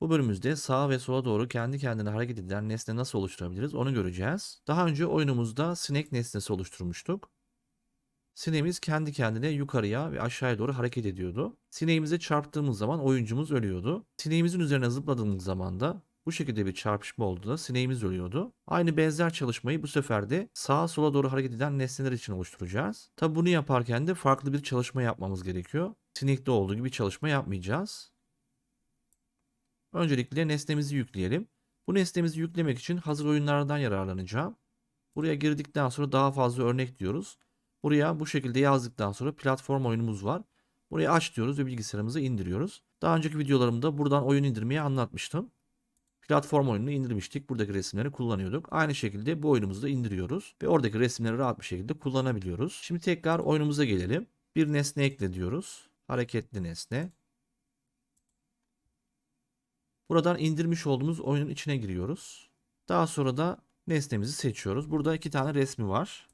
Bu bölümümüzde sağa ve sola doğru kendi kendine hareket eden nesne nasıl oluşturabiliriz onu göreceğiz. Daha önce oyunumuzda sinek nesnesi oluşturmuştuk. Sineğimiz kendi kendine yukarıya ve aşağıya doğru hareket ediyordu. Sineğimize çarptığımız zaman oyuncumuz ölüyordu. Sineğimizin üzerine zıpladığımız zaman da bu şekilde bir çarpışma olduğunda sineğimiz ölüyordu. Aynı benzer çalışmayı bu sefer de sağa sola doğru hareket eden nesneler için oluşturacağız. Tabi bunu yaparken de farklı bir çalışma yapmamız gerekiyor. Sinekte olduğu gibi çalışma yapmayacağız. Öncelikle nesnemizi yükleyelim. Bu nesnemizi yüklemek için hazır oyunlardan yararlanacağım. Buraya girdikten sonra daha fazla örnek diyoruz. Buraya bu şekilde yazdıktan sonra platform oyunumuz var. Buraya aç diyoruz ve bilgisayarımıza indiriyoruz. Daha önceki videolarımda buradan oyun indirmeyi anlatmıştım. Platform oyununu indirmiştik. Buradaki resimleri kullanıyorduk. Aynı şekilde bu oyunumuzu da indiriyoruz. Ve oradaki resimleri rahat bir şekilde kullanabiliyoruz. Şimdi tekrar oyunumuza gelelim. Bir nesne ekle diyoruz. Hareketli nesne. Buradan indirmiş olduğumuz oyunun içine giriyoruz. Daha sonra da nesnemizi seçiyoruz. Burada iki tane resmi var.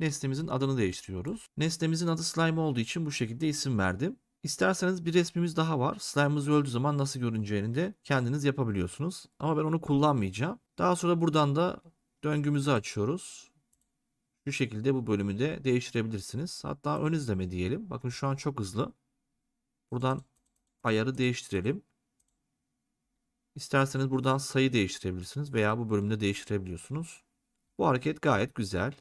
Nesnemizin adını değiştiriyoruz. Nesnemizin adı slime olduğu için bu şekilde isim verdim. İsterseniz bir resmimiz daha var. Slime'ımız öldüğü zaman nasıl görüneceğini de kendiniz yapabiliyorsunuz. Ama ben onu kullanmayacağım. Daha sonra buradan da döngümüzü açıyoruz. Şu şekilde bu bölümü de değiştirebilirsiniz. Hatta ön izleme diyelim. Bakın şu an çok hızlı. Buradan ayarı değiştirelim. İsterseniz buradan sayı değiştirebilirsiniz veya bu bölümde değiştirebiliyorsunuz. Bu hareket gayet güzel.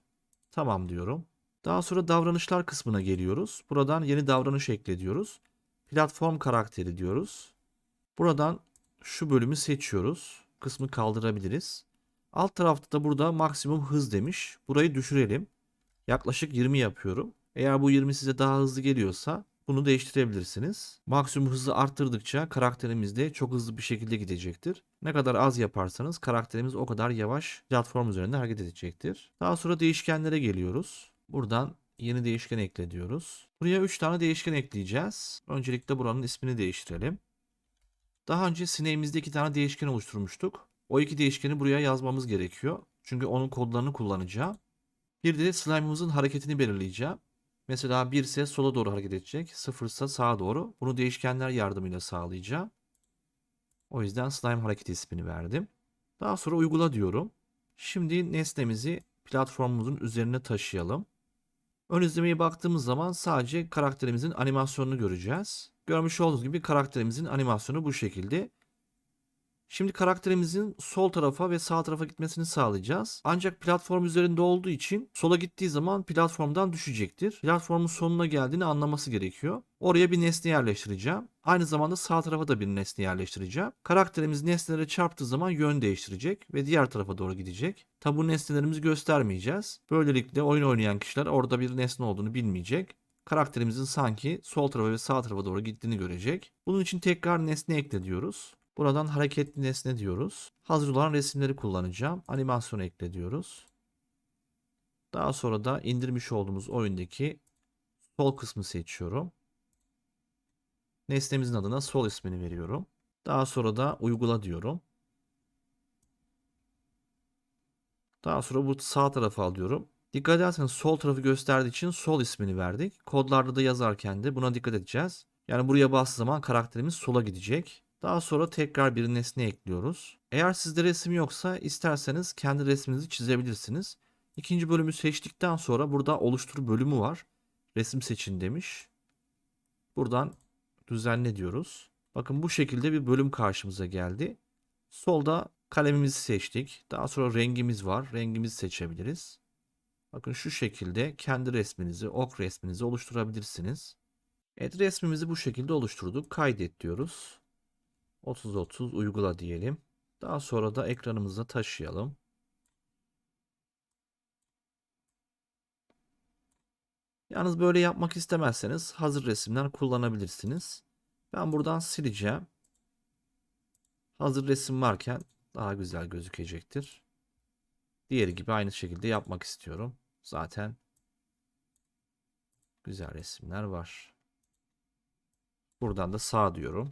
Tamam diyorum. Daha sonra davranışlar kısmına geliyoruz. Buradan yeni davranış ekle diyoruz. Platform karakteri diyoruz. Buradan şu bölümü seçiyoruz. Kısmı kaldırabiliriz. Alt tarafta da burada maksimum hız demiş. Burayı düşürelim. Yaklaşık 20 yapıyorum. Eğer bu 20 size daha hızlı geliyorsa bunu değiştirebilirsiniz. Maksimum hızı arttırdıkça karakterimiz de çok hızlı bir şekilde gidecektir. Ne kadar az yaparsanız karakterimiz o kadar yavaş platform üzerinde hareket edecektir. Daha sonra değişkenlere geliyoruz. Buradan yeni değişken ekle diyoruz. Buraya 3 tane değişken ekleyeceğiz. Öncelikle buranın ismini değiştirelim. Daha önce sineğimizde 2 tane değişken oluşturmuştuk. O iki değişkeni buraya yazmamız gerekiyor. Çünkü onun kodlarını kullanacağım. Bir de slime'ımızın hareketini belirleyeceğim. Mesela 1 ise sola doğru hareket edecek, 0 ise sağa doğru. Bunu değişkenler yardımıyla sağlayacağım. O yüzden slime hareket ismini verdim. Daha sonra uygula diyorum. Şimdi nesnemizi platformumuzun üzerine taşıyalım. Ön izlemeye baktığımız zaman sadece karakterimizin animasyonunu göreceğiz. Görmüş olduğunuz gibi karakterimizin animasyonu bu şekilde. Şimdi karakterimizin sol tarafa ve sağ tarafa gitmesini sağlayacağız. Ancak platform üzerinde olduğu için sola gittiği zaman platformdan düşecektir. Platformun sonuna geldiğini anlaması gerekiyor. Oraya bir nesne yerleştireceğim. Aynı zamanda sağ tarafa da bir nesne yerleştireceğim. Karakterimiz nesnelere çarptığı zaman yön değiştirecek ve diğer tarafa doğru gidecek. Tabi bu nesnelerimizi göstermeyeceğiz. Böylelikle oyun oynayan kişiler orada bir nesne olduğunu bilmeyecek karakterimizin sanki sol tarafa ve sağ tarafa doğru gittiğini görecek. Bunun için tekrar nesne ekle diyoruz. Buradan hareketli nesne diyoruz. Hazır olan resimleri kullanacağım. Animasyon ekle diyoruz. Daha sonra da indirmiş olduğumuz oyundaki sol kısmı seçiyorum. Nesnemizin adına sol ismini veriyorum. Daha sonra da uygula diyorum. Daha sonra bu sağ tarafa alıyorum. Dikkat ederseniz sol tarafı gösterdiği için sol ismini verdik. Kodlarda da yazarken de buna dikkat edeceğiz. Yani buraya bastığı zaman karakterimiz sola gidecek. Daha sonra tekrar bir nesne ekliyoruz. Eğer sizde resim yoksa isterseniz kendi resminizi çizebilirsiniz. İkinci bölümü seçtikten sonra burada oluştur bölümü var. Resim seçin demiş. Buradan düzenle diyoruz. Bakın bu şekilde bir bölüm karşımıza geldi. Solda kalemimizi seçtik. Daha sonra rengimiz var. Rengimizi seçebiliriz. Bakın şu şekilde kendi resminizi, ok resminizi oluşturabilirsiniz. Evet resmimizi bu şekilde oluşturduk. Kaydet diyoruz. 30-30 uygula diyelim. Daha sonra da ekranımıza taşıyalım. Yalnız böyle yapmak istemezseniz hazır resimler kullanabilirsiniz. Ben buradan sileceğim. Hazır resim varken daha güzel gözükecektir. Diğeri gibi aynı şekilde yapmak istiyorum. Zaten güzel resimler var. Buradan da sağ diyorum.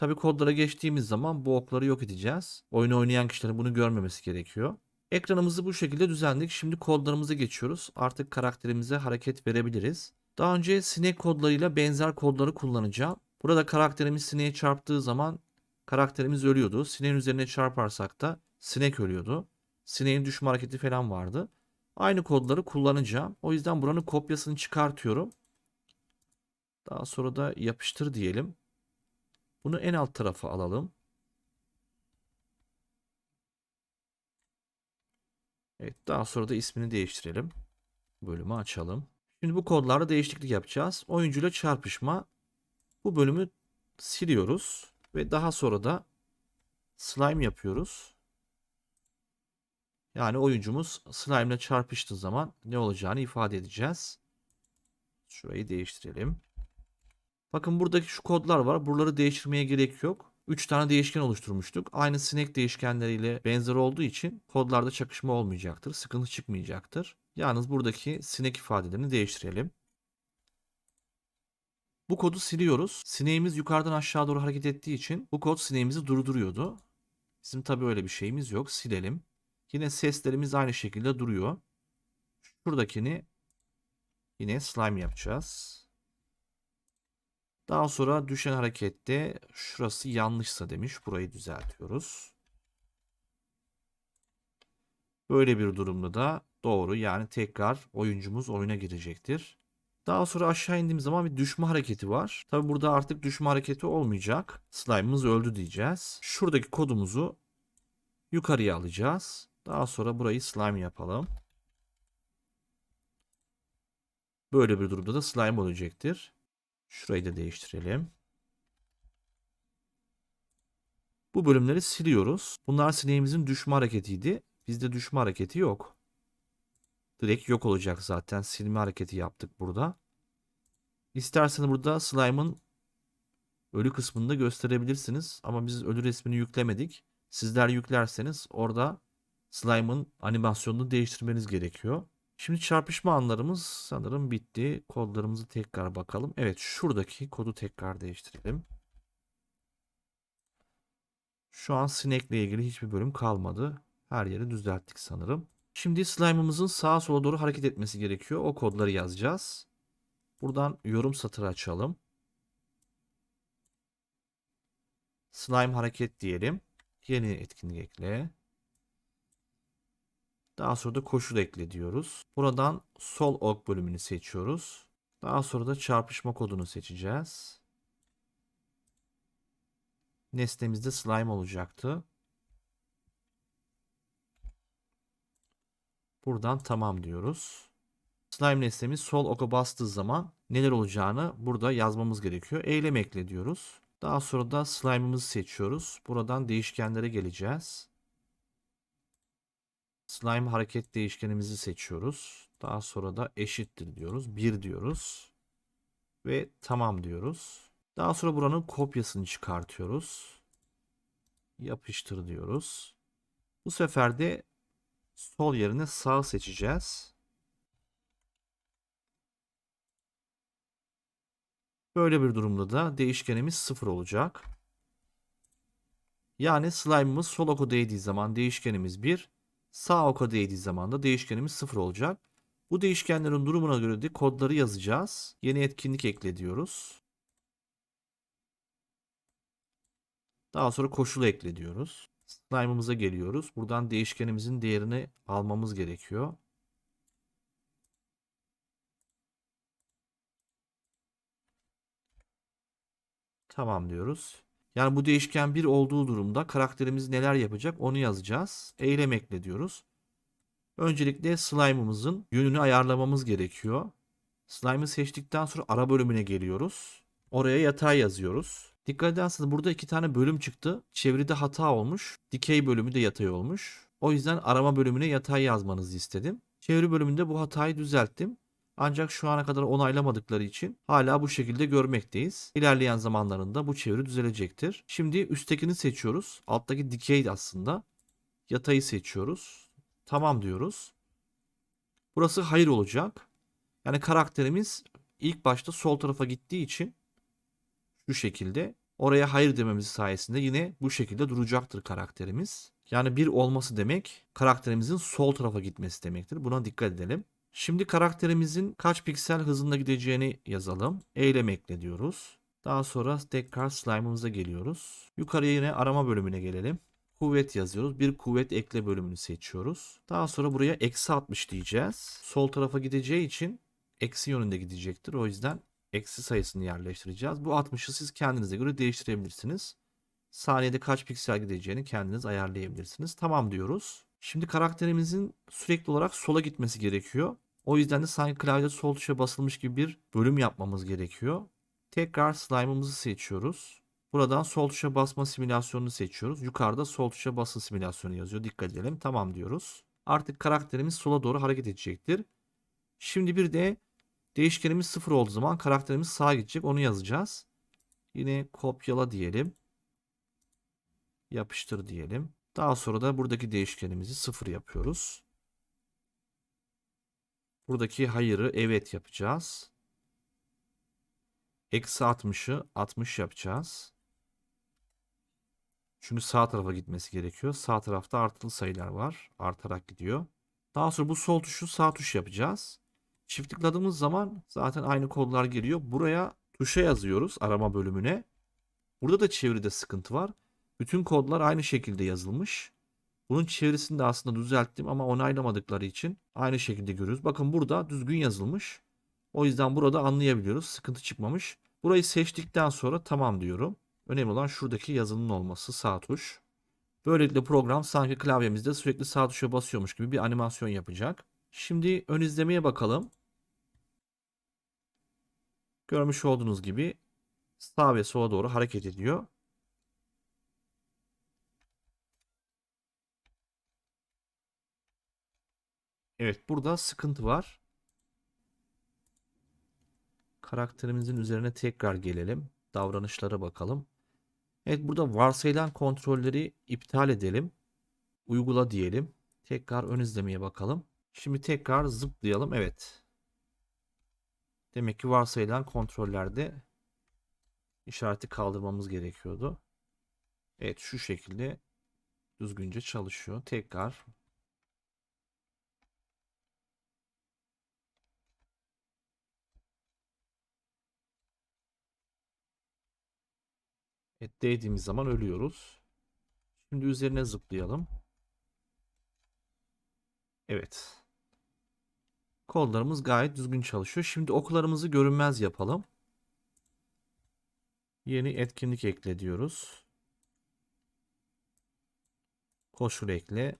Tabi kodlara geçtiğimiz zaman bu okları yok edeceğiz. Oyunu oynayan kişilerin bunu görmemesi gerekiyor. Ekranımızı bu şekilde düzenledik. Şimdi kodlarımıza geçiyoruz. Artık karakterimize hareket verebiliriz. Daha önce sinek kodlarıyla benzer kodları kullanacağım. Burada karakterimiz sineğe çarptığı zaman karakterimiz ölüyordu. Sineğin üzerine çarparsak da sinek ölüyordu. Sineğin düşme hareketi falan vardı. Aynı kodları kullanacağım. O yüzden buranın kopyasını çıkartıyorum. Daha sonra da yapıştır diyelim. Bunu en alt tarafa alalım. Evet, daha sonra da ismini değiştirelim. Bölümü açalım. Şimdi bu kodlarda değişiklik yapacağız. Oyuncuyla çarpışma. Bu bölümü siliyoruz ve daha sonra da slime yapıyoruz. Yani oyuncumuz slime ile çarpıştığı zaman ne olacağını ifade edeceğiz. Şurayı değiştirelim. Bakın buradaki şu kodlar var. Buraları değiştirmeye gerek yok. 3 tane değişken oluşturmuştuk. Aynı sinek değişkenleriyle benzer olduğu için kodlarda çakışma olmayacaktır. Sıkıntı çıkmayacaktır. Yalnız buradaki sinek ifadelerini değiştirelim. Bu kodu siliyoruz. Sineğimiz yukarıdan aşağı doğru hareket ettiği için bu kod sineğimizi durduruyordu. Bizim tabii öyle bir şeyimiz yok. Silelim. Yine seslerimiz aynı şekilde duruyor. Şuradakini yine slime yapacağız. Daha sonra düşen harekette şurası yanlışsa demiş. Burayı düzeltiyoruz. Böyle bir durumda da doğru yani tekrar oyuncumuz oyuna girecektir. Daha sonra aşağı indiğimiz zaman bir düşme hareketi var. Tabi burada artık düşme hareketi olmayacak. Slime'ımız öldü diyeceğiz. Şuradaki kodumuzu yukarıya alacağız. Daha sonra burayı slime yapalım. Böyle bir durumda da slime olacaktır. Şurayı da değiştirelim. Bu bölümleri siliyoruz. Bunlar sineğimizin düşme hareketiydi. Bizde düşme hareketi yok. Direkt yok olacak zaten. Silme hareketi yaptık burada. İsterseniz burada slime'ın ölü kısmını da gösterebilirsiniz. Ama biz ölü resmini yüklemedik. Sizler yüklerseniz orada slime'ın animasyonunu değiştirmeniz gerekiyor. Şimdi çarpışma anlarımız sanırım bitti. Kodlarımızı tekrar bakalım. Evet şuradaki kodu tekrar değiştirelim. Şu an sinekle ilgili hiçbir bölüm kalmadı. Her yeri düzelttik sanırım. Şimdi slime'ımızın sağa sola doğru hareket etmesi gerekiyor. O kodları yazacağız. Buradan yorum satırı açalım. Slime hareket diyelim. Yeni etkinlik ekle. Daha sonra da koşul ekle diyoruz. Buradan sol ok bölümünü seçiyoruz. Daha sonra da çarpışma kodunu seçeceğiz. Nesnemizde slime olacaktı. Buradan tamam diyoruz. Slime nesnemiz sol oka bastığı zaman neler olacağını burada yazmamız gerekiyor. Eylem ekle diyoruz. Daha sonra da slime'ımızı seçiyoruz. Buradan değişkenlere geleceğiz. Slime hareket değişkenimizi seçiyoruz. Daha sonra da eşittir diyoruz. 1 diyoruz. Ve tamam diyoruz. Daha sonra buranın kopyasını çıkartıyoruz. Yapıştır diyoruz. Bu sefer de sol yerine sağ seçeceğiz. Böyle bir durumda da değişkenimiz 0 olacak. Yani slime'ımız sol oku değdiği zaman değişkenimiz 1, sağ oka değdiği zaman da değişkenimiz 0 olacak. Bu değişkenlerin durumuna göre de kodları yazacağız. Yeni etkinlik ekle diyoruz. Daha sonra koşulu ekle diyoruz. Slime'ımıza geliyoruz. Buradan değişkenimizin değerini almamız gerekiyor. Tamam diyoruz. Yani bu değişken 1 olduğu durumda karakterimiz neler yapacak onu yazacağız. Eylem ekle diyoruz. Öncelikle slime'ımızın yönünü ayarlamamız gerekiyor. Slime'ı seçtikten sonra ara bölümüne geliyoruz. Oraya yatay yazıyoruz. Dikkat ederseniz burada iki tane bölüm çıktı. Çeviride hata olmuş. Dikey bölümü de yatay olmuş. O yüzden arama bölümüne yatay yazmanızı istedim. Çeviri bölümünde bu hatayı düzelttim. Ancak şu ana kadar onaylamadıkları için hala bu şekilde görmekteyiz. İlerleyen zamanlarında bu çeviri düzelecektir. Şimdi üsttekini seçiyoruz. Alttaki dikey aslında. Yatayı seçiyoruz. Tamam diyoruz. Burası hayır olacak. Yani karakterimiz ilk başta sol tarafa gittiği için şu şekilde oraya hayır dememiz sayesinde yine bu şekilde duracaktır karakterimiz. Yani bir olması demek karakterimizin sol tarafa gitmesi demektir. Buna dikkat edelim. Şimdi karakterimizin kaç piksel hızında gideceğini yazalım. Eylem ekle diyoruz. Daha sonra tekrar slime'ımıza geliyoruz. Yukarıya yine arama bölümüne gelelim. Kuvvet yazıyoruz. Bir kuvvet ekle bölümünü seçiyoruz. Daha sonra buraya eksi 60 diyeceğiz. Sol tarafa gideceği için eksi yönünde gidecektir. O yüzden eksi sayısını yerleştireceğiz. Bu 60'ı siz kendinize göre değiştirebilirsiniz. Saniyede kaç piksel gideceğini kendiniz ayarlayabilirsiniz. Tamam diyoruz. Şimdi karakterimizin sürekli olarak sola gitmesi gerekiyor. O yüzden de sanki klavyede sol tuşa basılmış gibi bir bölüm yapmamız gerekiyor. Tekrar slime'ımızı seçiyoruz. Buradan sol tuşa basma simülasyonunu seçiyoruz. Yukarıda sol tuşa basın simülasyonu yazıyor. Dikkat edelim. Tamam diyoruz. Artık karakterimiz sola doğru hareket edecektir. Şimdi bir de değişkenimiz sıfır olduğu zaman karakterimiz sağa gidecek. Onu yazacağız. Yine kopyala diyelim. Yapıştır diyelim. Daha sonra da buradaki değişkenimizi sıfır yapıyoruz. Buradaki hayırı evet yapacağız. Eksi 60'ı 60 yapacağız. Çünkü sağ tarafa gitmesi gerekiyor. Sağ tarafta artılı sayılar var. Artarak gidiyor. Daha sonra bu sol tuşu sağ tuş yapacağız. Çift tıkladığımız zaman zaten aynı kodlar geliyor. Buraya tuşa yazıyoruz arama bölümüne. Burada da çeviride sıkıntı var. Bütün kodlar aynı şekilde yazılmış. Bunun çevirisini de aslında düzelttim ama onaylamadıkları için aynı şekilde görüyoruz. Bakın burada düzgün yazılmış. O yüzden burada anlayabiliyoruz. Sıkıntı çıkmamış. Burayı seçtikten sonra tamam diyorum. Önemli olan şuradaki yazının olması sağ tuş. Böylelikle program sanki klavyemizde sürekli sağ tuşa basıyormuş gibi bir animasyon yapacak. Şimdi ön izlemeye bakalım. Görmüş olduğunuz gibi sağ ve sola doğru hareket ediyor. Evet burada sıkıntı var. Karakterimizin üzerine tekrar gelelim. Davranışlara bakalım. Evet burada varsayılan kontrolleri iptal edelim. Uygula diyelim. Tekrar ön izlemeye bakalım. Şimdi tekrar zıplayalım. Evet. Demek ki varsayılan kontrollerde işareti kaldırmamız gerekiyordu. Evet şu şekilde düzgünce çalışıyor. Tekrar Evet değdiğimiz zaman ölüyoruz. Şimdi üzerine zıplayalım. Evet. Kollarımız gayet düzgün çalışıyor. Şimdi oklarımızı görünmez yapalım. Yeni etkinlik ekle diyoruz. Koşul ekle.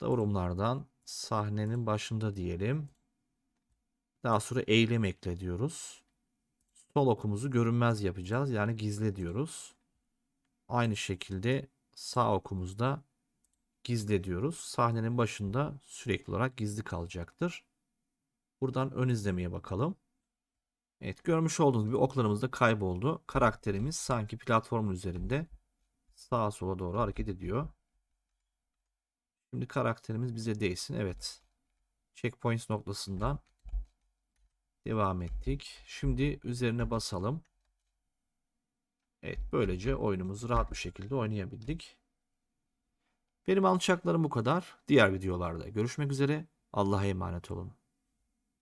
Davranımlardan sahnenin başında diyelim. Daha sonra eylem ekle diyoruz. Sol okumuzu görünmez yapacağız. Yani gizle diyoruz. Aynı şekilde sağ okumuzda gizle diyoruz. Sahnenin başında sürekli olarak gizli kalacaktır. Buradan ön izlemeye bakalım. Evet görmüş olduğunuz gibi oklarımız da kayboldu. Karakterimiz sanki platformun üzerinde sağa sola doğru hareket ediyor. Şimdi karakterimiz bize değsin. Evet. Checkpoints noktasından devam ettik. Şimdi üzerine basalım. Evet böylece oyunumuzu rahat bir şekilde oynayabildik. Benim alacaklarım bu kadar. Diğer videolarda görüşmek üzere. Allah'a emanet olun.